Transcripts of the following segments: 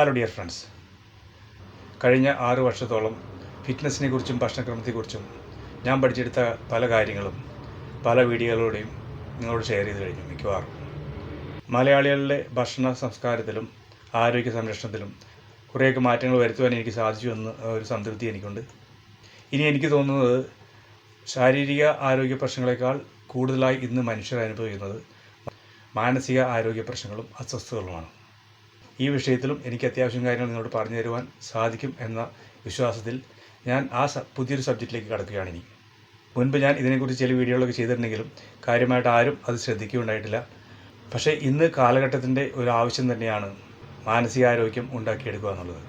Hello dear friends. കഴിഞ്ഞ ആറ് വർഷത്തോളം ഫിറ്റ്നസ്സിനെ കുറിച്ചും ഭക്ഷണക്രമത്തെക്കുറിച്ചും ഞാൻ പഠിച്ചെടുത്ത പല കാര്യങ്ങളും പല വീഡിയോകളിലൂടെയും നിങ്ങളോട് ഷെയർ ചെയ്ത് കഴിഞ്ഞു മിക്കവാറും. മലയാളികളുടെ ഭക്ഷണ സംസ്കാരത്തിലും ആരോഗ്യ സംരക്ഷണത്തിലും കുറേയൊക്കെ മാറ്റങ്ങൾ വരുത്തുവാൻ എനിക്ക് സാധിച്ചു എന്ന് ഒരു സംതൃപ്തി എനിക്കുണ്ട്. ഇനി എനിക്ക് തോന്നുന്നത് ശാരീരിക ആരോഗ്യ പ്രശ്നങ്ങളെക്കാൾ കൂടുതലായി ഇന്ന് മനുഷ്യർ അനുഭവിക്കുന്നത് മാനസിക ആരോഗ്യ പ്രശ്നങ്ങളും അസ്വസ്ഥതകളുമാണ്. ഈ വിഷയത്തിലും എനിക്ക് അത്യാവശ്യം കാര്യങ്ങൾ നിങ്ങളോട് പറഞ്ഞു തരുവാൻ സാധിക്കും എന്ന വിശ്വാസത്തിൽ ഞാൻ ആ പുതിയൊരു സബ്ജക്റ്റിലേക്ക് കടക്കുകയാണ് ഇനി. മുൻപ് ഞാൻ ഇതിനെക്കുറിച്ച് ചില വീഡിയോകളൊക്കെ ചെയ്തിട്ടുണ്ടെങ്കിലും കാര്യമായിട്ട് ആരും അത് ശ്രദ്ധിക്കുകയുണ്ടായിട്ടില്ല. പക്ഷേ ഇന്ന് കാലഘട്ടത്തിന്റെ ഒരു ആവശ്യം തന്നെയാണ് മാനസികാരോഗ്യം ഉണ്ടാക്കിയെടുക്കുക എന്നുള്ളത്.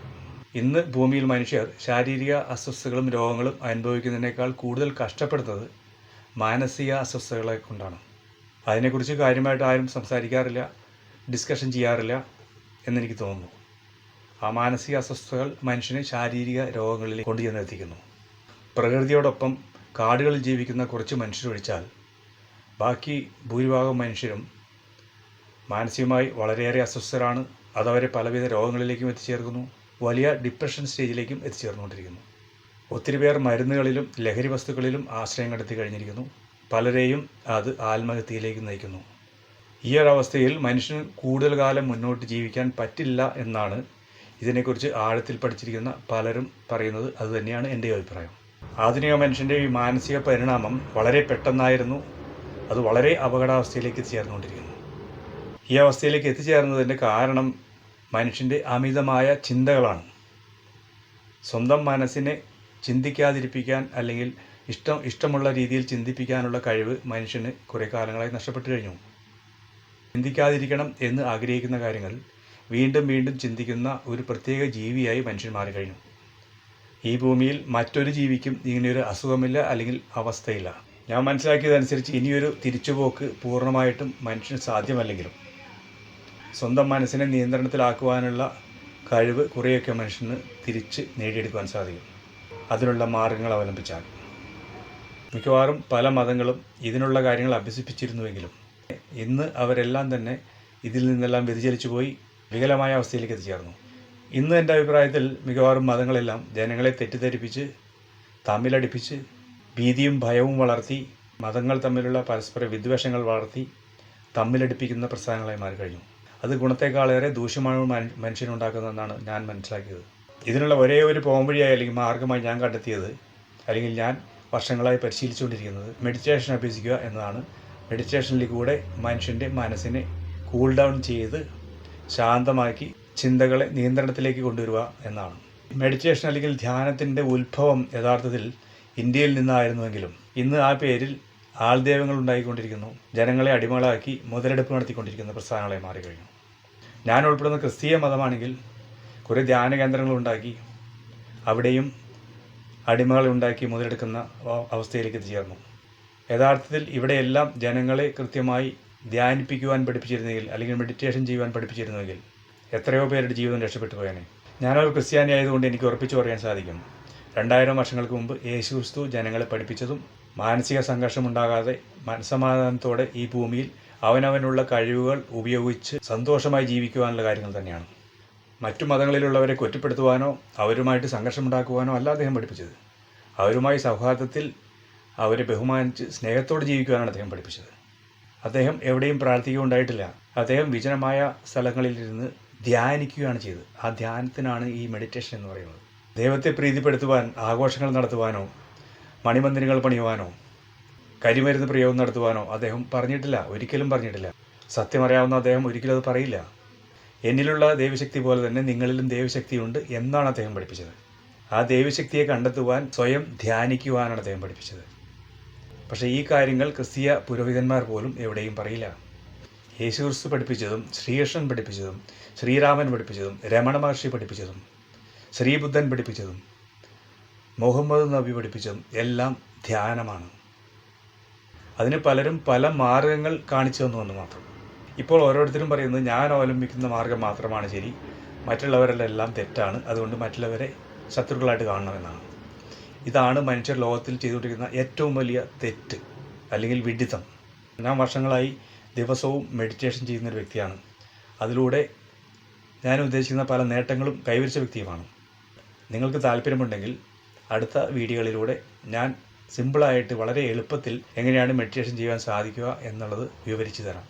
ഇന്ന് ഭൂമിയിൽ മനുഷ്യർ ശാരീരിക അസ്വസ്ഥതകളും രോഗങ്ങളും അനുഭവിക്കുന്നതിനേക്കാൾ കൂടുതൽ കഷ്ടപ്പെടുന്നത് മാനസിക അസ്വസ്ഥതകളെ കൊണ്ടാണ്. അതിനെക്കുറിച്ച് കാര്യമായിട്ട് ആരും സംസാരിക്കാറില്ല ഡിസ്കഷൻ ചെയ്യാറില്ല എന്നെനിക്ക് തോന്നുന്നു. ആ മാനസിക അസ്വസ്ഥതകൾ മനുഷ്യനെ ശാരീരിക രോഗങ്ങളിൽ കൊണ്ടുചെന്ന് എത്തിക്കുന്നു. പ്രകൃതിയോടൊപ്പം കാടുകളിൽ ജീവിക്കുന്ന കുറച്ച് മനുഷ്യരൊഴിച്ചാൽ ബാക്കി ഭൂരിഭാഗം മനുഷ്യരും മാനസികമായി വളരെയേറെ അസ്വസ്ഥരാണ്. അതവരെ പലവിധ രോഗങ്ങളിലേക്കും എത്തിച്ചേർക്കുന്നു. വലിയ ഡിപ്രഷൻ സ്റ്റേജിലേക്കും എത്തിച്ചേർന്നുകൊണ്ടിരിക്കുന്നു. ഒത്തിരി പേർ മരുന്നുകളിലും ലഹരി വസ്തുക്കളിലും ആശ്രയം കണ്ടെത്തി കഴിഞ്ഞിരിക്കുന്നു. പലരെയും അത് ആത്മഹത്യയിലേക്ക് നയിക്കുന്നു. ഈ ഒരവസ്ഥയിൽ മനുഷ്യന് കൂടുതൽ കാലം മുന്നോട്ട് ജീവിക്കാൻ പറ്റില്ല എന്നാണ് ഇതിനെക്കുറിച്ച് ആഴത്തിൽ പഠിച്ചിരിക്കുന്ന പലരും പറയുന്നത്. അതുതന്നെയാണ് എന്റെ അഭിപ്രായം. ആധുനിക മനുഷ്യന്റെ ഈ മാനസിക പരിണാമം വളരെ പെട്ടെന്നായിരുന്നു. അത് വളരെ അപകടാവസ്ഥയിലേക്ക് എത്തിച്ചേർന്നുകൊണ്ടിരിക്കുന്നു ഈ അവസ്ഥയിലേക്ക് എത്തിച്ചേർന്നതിന്റെ കാരണം മനുഷ്യന്റെ അമിതമായ ചിന്തകളാണ്. സ്വന്തം മനസ്സിനെ ചിന്തിക്കാതിരിപ്പിക്കാൻ അല്ലെങ്കിൽ ഇഷ്ടം ഇഷ്ടമുള്ള രീതിയിൽ ചിന്തിപ്പിക്കാനുള്ള കഴിവ് മനുഷ്യന് കുറേ കാലങ്ങളായി നഷ്ടപ്പെട്ടു കഴിഞ്ഞു. ചിന്തിക്കാതിരിക്കണം എന്ന് ആഗ്രഹിക്കുന്ന കാര്യങ്ങൾ വീണ്ടും വീണ്ടും ചിന്തിക്കുന്ന ഒരു പ്രത്യേക ജീവിയായി മനുഷ്യൻ മാറിക്കഴിഞ്ഞു. ഈ ഭൂമിയിൽ മറ്റൊരു ജീവിക്കും ഇങ്ങനെയൊരു അസുഖമില്ല അല്ലെങ്കിൽ അവസ്ഥയില്ല. ഞാൻ മനസ്സിലാക്കിയതനുസരിച്ച് ഇനിയൊരു തിരിച്ചുപോക്ക് പൂർണമായിട്ടും മനുഷ്യന് സാധ്യമല്ലെങ്കിലും. സ്വന്തം മനസ്സിനെ നിയന്ത്രണത്തിലാക്കുവാനുള്ള കഴിവ് കുറേയൊക്കെ മനുഷ്യന് തിരിച്ച് നേടിയെടുക്കുവാൻ സാധിക്കും. അതിനുള്ള മാർഗങ്ങൾ അവലംബിച്ചാൽ. മിക്കവാറും പല മതങ്ങളും ഇതിനുള്ള കാര്യങ്ങൾ അഭ്യസിപ്പിച്ചിരുന്നുവെങ്കിലും ഇന്ന് അവരെല്ലാം തന്നെ ഇതിൽ നിന്നെല്ലാം വ്യതിചലിച്ചു പോയി വികലമായ അവസ്ഥയിലേക്ക് എത്തിച്ചേർന്നു. ഇന്ന് എന്റെ അഭിപ്രായത്തിൽ മികവാറും മതങ്ങളെല്ലാം ജനങ്ങളെ തെറ്റിദ്ധരിപ്പിച്ച് തമ്മിലടിപ്പിച്ച് ഭീതിയും ഭയവും വളർത്തി മതങ്ങൾ തമ്മിലുള്ള പരസ്പര വിദ്വേഷങ്ങൾ വളർത്തി തമ്മിലടിപ്പിക്കുന്ന പ്രസ്ഥാനങ്ങളായി മാറി കഴിഞ്ഞു അത് ഗുണത്തെക്കാളേറെ ദൂഷ്യമാണ് മന- മനുഷ്യനുണ്ടാക്കുന്നതെന്നാണ് ഞാൻ മനസ്സിലാക്കിയത്. ഇതിനുള്ള ഒരേ ഒരു പോംവഴിയായി അല്ലെങ്കിൽ മാർഗമായി ഞാൻ കണ്ടെത്തിയത് അല്ലെങ്കിൽ ഞാൻ വർഷങ്ങളായി പരിശീലിച്ചുകൊണ്ടിരിക്കുന്നത് മെഡിറ്റേഷൻ അഭ്യസിക്കുക എന്നതാണ് മെഡിറ്റേഷനിൽ കൂടെ മനുഷ്യന്റെ മനസ്സിനെ കൂൾ ഡൗൺ ചെയ്ത് ശാന്തമാക്കി ചിന്തകളെ നിയന്ത്രണത്തിലേക്ക് കൊണ്ടുവരിക എന്നാണ്. മെഡിറ്റേഷൻ അല്ലെങ്കിൽ ധ്യാനത്തിന്റെ ഉത്ഭവം യഥാർത്ഥത്തിൽ ഇന്ത്യയിൽ നിന്നായിരുന്നുവെങ്കിലും ഇന്ന് ആ പേരിൽ ആൾദൈവങ്ങൾ ഉണ്ടായിക്കൊണ്ടിരിക്കുന്നു. ജനങ്ങളെ അടിമകളാക്കി മുതലെടുപ്പ് നടത്തിക്കൊണ്ടിരിക്കുന്ന പ്രസ്ഥാനങ്ങളെ മാറിക്കഴിഞ്ഞു. ഞാൻ ഉൾപ്പെടുന്ന ക്രിസ്തീയ മതമാണെങ്കിൽ കുറേ ധ്യാന കേന്ദ്രങ്ങൾ ഉണ്ടാക്കി അവിടെയും അടിമകളെ ഉണ്ടാക്കി മുതലെടുക്കുന്ന അവസ്ഥയിലേക്ക് എത്തിച്ചേർന്നു യഥാർത്ഥത്തിൽ ഇവിടെയെല്ലാം ജനങ്ങളെ കൃത്യമായി ധ്യാനിപ്പിക്കുവാൻ പഠിപ്പിച്ചിരുന്നെങ്കിൽ അല്ലെങ്കിൽ മെഡിറ്റേഷൻ ചെയ്യുവാൻ പഠിപ്പിച്ചിരുന്നെങ്കിൽ എത്രയോ പേരുടെ ജീവിതം രക്ഷപ്പെട്ടു പോയേനെ. ഞാനൊരു ക്രിസ്ത്യാനി ആയതുകൊണ്ട് എനിക്ക് ഉറപ്പിച്ചു പറയാൻ സാധിക്കും. രണ്ടായിരം വർഷങ്ങൾക്ക് മുമ്പ് യേശു ക്രിസ്തു ജനങ്ങളെ പഠിപ്പിച്ചതും മാനസിക സംഘർഷമുണ്ടാകാതെ മനസമാധാനത്തോടെ ഈ ഭൂമിയിൽ അവനവനുള്ള കഴിവുകൾ ഉപയോഗിച്ച് സന്തോഷമായി ജീവിക്കുവാനുള്ള കാര്യങ്ങൾ തന്നെയാണ്. മറ്റു മതങ്ങളിലുള്ളവരെ കുറ്റപ്പെടുത്തുവാനോ അവരുമായിട്ട് സംഘർഷമുണ്ടാക്കുവാനോ അല്ല അദ്ദേഹം പഠിപ്പിച്ചത്. അവരുമായി സൗഹാർദ്ദത്തിൽ അവരെ ബഹുമാനിച്ച് സ്നേഹത്തോടെ ജീവിക്കുവാനാണ് അദ്ദേഹം പഠിപ്പിച്ചത്. അദ്ദേഹം എവിടെയും പ്രാർത്ഥിക്കുകയുണ്ടായിട്ടില്ല അദ്ദേഹം വിജനമായ സ്ഥലങ്ങളിലിരുന്ന് ധ്യാനിക്കുകയാണ് ചെയ്തത്. ആ ധ്യാനത്തിനാണ് ഈ മെഡിറ്റേഷൻ എന്ന് പറയുന്നത്. ദൈവത്തെ പ്രീതിപ്പെടുത്തുവാൻ ആഘോഷങ്ങൾ നടത്തുവാനോ മണിമന്ദിരങ്ങൾ പണിയുവാനോ കരിമരുന്ന് പ്രയോഗം നടത്തുവാനോ അദ്ദേഹം പറഞ്ഞിട്ടില്ല. ഒരിക്കലും പറഞ്ഞിട്ടില്ല. സത്യമറിയാവുന്ന അദ്ദേഹം ഒരിക്കലും അത് പറയില്ല. എന്നിലുള്ള ദൈവശക്തി പോലെ തന്നെ നിങ്ങളിലും ദൈവശക്തിയുണ്ട് എന്നാണ് അദ്ദേഹം പഠിപ്പിച്ചത്. ആ ദൈവശക്തിയെ കണ്ടെത്തുവാൻ സ്വയം ധ്യാനിക്കുവാനാണ് അദ്ദേഹം പഠിപ്പിച്ചത്. പക്ഷേ ഈ കാര്യങ്ങൾ ക്രിസ്തീയ പുരോഹിതന്മാർ പോലും എവിടെയും പറയില്ല. യേശുക്രിസ്തു പഠിപ്പിച്ചതും ശ്രീകൃഷ്ണൻ പഠിപ്പിച്ചതും ശ്രീരാമൻ പഠിപ്പിച്ചതും രമണ മഹർഷി പഠിപ്പിച്ചതും ശ്രീബുദ്ധൻ പഠിപ്പിച്ചതും മുഹമ്മദ് നബി പഠിപ്പിച്ചതും എല്ലാം ധ്യാനമാണ്. അതിന് പലരും പല മാർഗങ്ങൾ കാണിച്ചു തന്നു എന്ന് മാത്രം. ഇപ്പോൾ ഓരോരുത്തരും പറയുന്നത് ഞാൻ അവലംബിക്കുന്ന മാർഗം മാത്രമാണ് ശരി. മറ്റുള്ളവരെല്ലാം തെറ്റാണ്. അതുകൊണ്ട് മറ്റുള്ളവരെ ശത്രുക്കളായിട്ട് കാണണമെന്നാണ് ഇതാണ് മനുഷ്യർ ലോകത്തിൽ ചെയ്തുകൊണ്ടിരിക്കുന്ന ഏറ്റവും വലിയ തെറ്റ് അല്ലെങ്കിൽ വിഡിത്തം ഞാൻ വർഷങ്ങളായി ദിവസവും മെഡിറ്റേഷൻ ചെയ്യുന്ന ഒരു വ്യക്തിയാണ്. അതിലൂടെ ഞാൻ ഉദ്ദേശിക്കുന്ന പല നേട്ടങ്ങളും കൈവരിച്ച വ്യക്തിയുമാണ്. നിങ്ങൾക്ക് താല്പര്യമുണ്ടെങ്കിൽ അടുത്ത വീഡിയോകളിലൂടെ ഞാൻ സിമ്പിളായിട്ട് വളരെ എളുപ്പത്തിൽ എങ്ങനെയാണ് മെഡിറ്റേഷൻ ചെയ്യാൻ സാധിക്കുക എന്നുള്ളത് വിവരിച്ചു തരാം.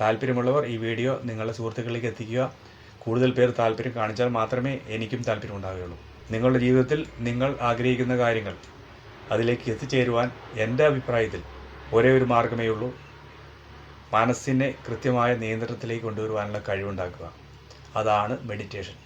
താല്പര്യമുള്ളവർ ഈ വീഡിയോ നിങ്ങളുടെ സുഹൃത്തുക്കളിലേക്ക് എത്തിക്കുക. കൂടുതൽ പേർ താല്പര്യം കാണിച്ചാൽ മാത്രമേ എനിക്കും താല്പര്യം ഉണ്ടാവുകയുള്ളൂ. നിങ്ങളുടെ ജീവിതത്തിൽ നിങ്ങൾ ആഗ്രഹിക്കുന്ന കാര്യങ്ങൾ അതിലേക്ക് എത്തിച്ചേരുവാൻ എന്റെ അഭിപ്രായത്തിൽ ഒരേ ഒരു മാർഗമേ ഉള്ളൂ. മനസ്സിനെ കൃത്യമായ നിയന്ത്രണത്തിലേക്ക് കൊണ്ടുവരുവാനുള്ള കഴിവുണ്ടാക്കുക. അതാണ് മെഡിറ്റേഷൻ